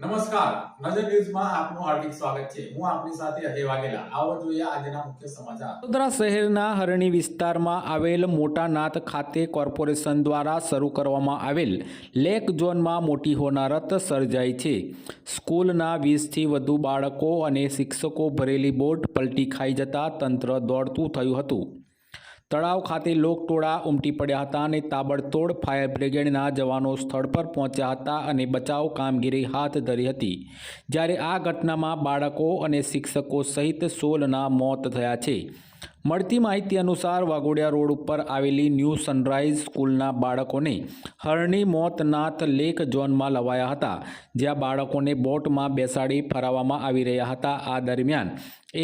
નમસ્કાર. નજર ન્યૂઝમાં આપનું હાર્દિક સ્વાગત છે. હું આપની સાથે અજય વાઘેલા. આવો જોઈએ આજના મુખ્ય સમાચાર. વડોદરા શહેરના હરણી વિસ્તારમાં આવેલ મોટાનાથ ખાતે કોર્પોરેશન દ્વારા શરૂ કરવામાં આવેલ લેક ઝોનમાં મોટી હોનારત સર્જાઈ છે. સ્કૂલના વીસથી વધુ બાળકો અને શિક્ષકો ભરેલી બોટ પલટી ખાઈ જતા તંત્ર દોડતું થયું હતું. તળાવ ખાતે લોકટોળા ઉમટી પડ્યા હતા અને તાબડતોડ ફાયર બ્રિગેડના જવાનો સ્થળ પર પહોંચ્યા હતા અને બચાવ કામગીરી હાથ ધરી હતી. જ્યારે આ ઘટનામાં બાળકો અને શિક્ષકો સહિત સોળના મોત થયા છે. મળતી માહિતી અનુસાર વાઘોડિયા રોડ ઉપર આવેલી ન્યૂ સનરાઇઝ સ્કૂલના બાળકોને હરણી મોતનાથ લેક ઝોનમાં લવાયા હતા, જ્યાં બાળકોને બોટમાં બેસાડી ફરાવવામાં આવી રહ્યા હતા. આ દરમિયાન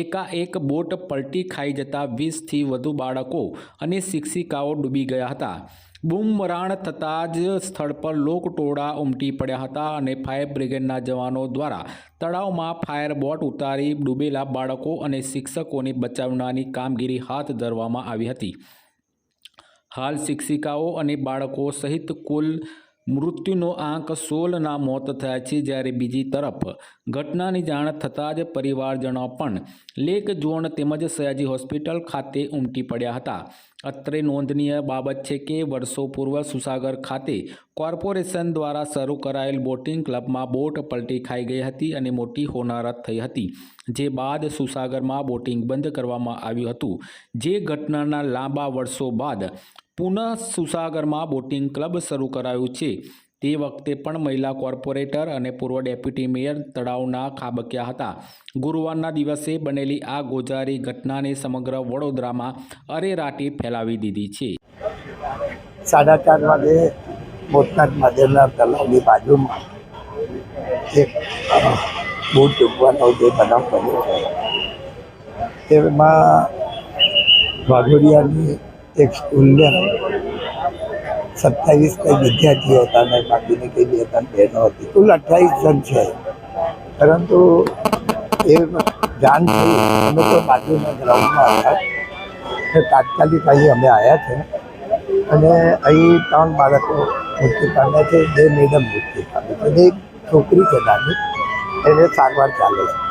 એકાએક બોટ પલટી ખાઈ જતા વીસથી વધુ બાળકો અને શિક્ષિકાઓ ડૂબી ગયા હતા. બૂમરાણ થતાં જ સ્થળ પર લોકટોળા ઉમટી પડ્યા હતા અને ફાયર બ્રિગેડના જવાનો દ્વારા તળાવમાં ફાયર બોટ ઉતારી ડૂબેલા બાળકો અને શિક્ષકોને બચાવવાની કામગીરી હાથ ધરવામાં આવી હતી. હાલ શિક્ષિકાઓ અને બાળકો સહિત કુલ મૃત્યુનો આંક સોળના મોત થયા છે જ્યારે બીજી તરફ ઘટનાની જાણ થતાં જ પરિવારજનો પણ લેક ઝોન તેમજ સયાજી હોસ્પિટલ ખાતે ઉમટી પડ્યા હતા. અત્રે નોંધનીય બાબત છે કે વર્ષો પૂર્વ સુસાગર ખાતે કોર્પોરેશન દ્વારા શરૂ કરાયેલ બોટિંગ ક્લબમાં બોટ પલટી ખાઈ ગઈ હતી અને મોટી હોનારત થઈ હતી, જે બાદ સુસાગરમાં બોટિંગ બંધ કરવામાં આવ્યું હતું. જે ઘટનાના લાંબા વર્ષો બાદ પુનઃ સુસાગરમાં બોટિંગ ક્લબ શરૂ કરાયું છે. તે વખતે પણ મહિલા કોર્પોરેટર અને પૂર્વ ડેપ્યુટી મેયર તળાવના ખાબક્યા હતા. ગુરુવારના દિવસે બનેલી આ ગોજારી ઘટનાને સમગ્ર વડોદરામાં અરેરાટી ફેલાવી દીધી છે. સાડા ચાર વાગે બોટનાથ મહાદેવના તળાવની બાજુમાં એક બોટ ડૂબવાનો જે બનાવ કર્યો તેમાં વાઘોડિયાની એક સ્કૂલને સત્તાવીસ કંઈ વિદ્યાર્થીઓ હતા અને બાકીની કઈ બે ત્રણ બહેનો હતી. કુલ અઠ્ઠાવીસ જણ છે. પરંતુ એ જાણ થઈ, અમે તો બાજુના ગ્રાઉન્ડમાં હતા. તો તાત્કાલિક અહીં અમે આવ્યા છે. અને અહીં ત્રણ બાળકો મૃત્યુ પામ્યા છે. બે મેડમ મૃત્યુ પામી છે. એક છોકરી છે નાની. એને સારવાર ચાલે છે.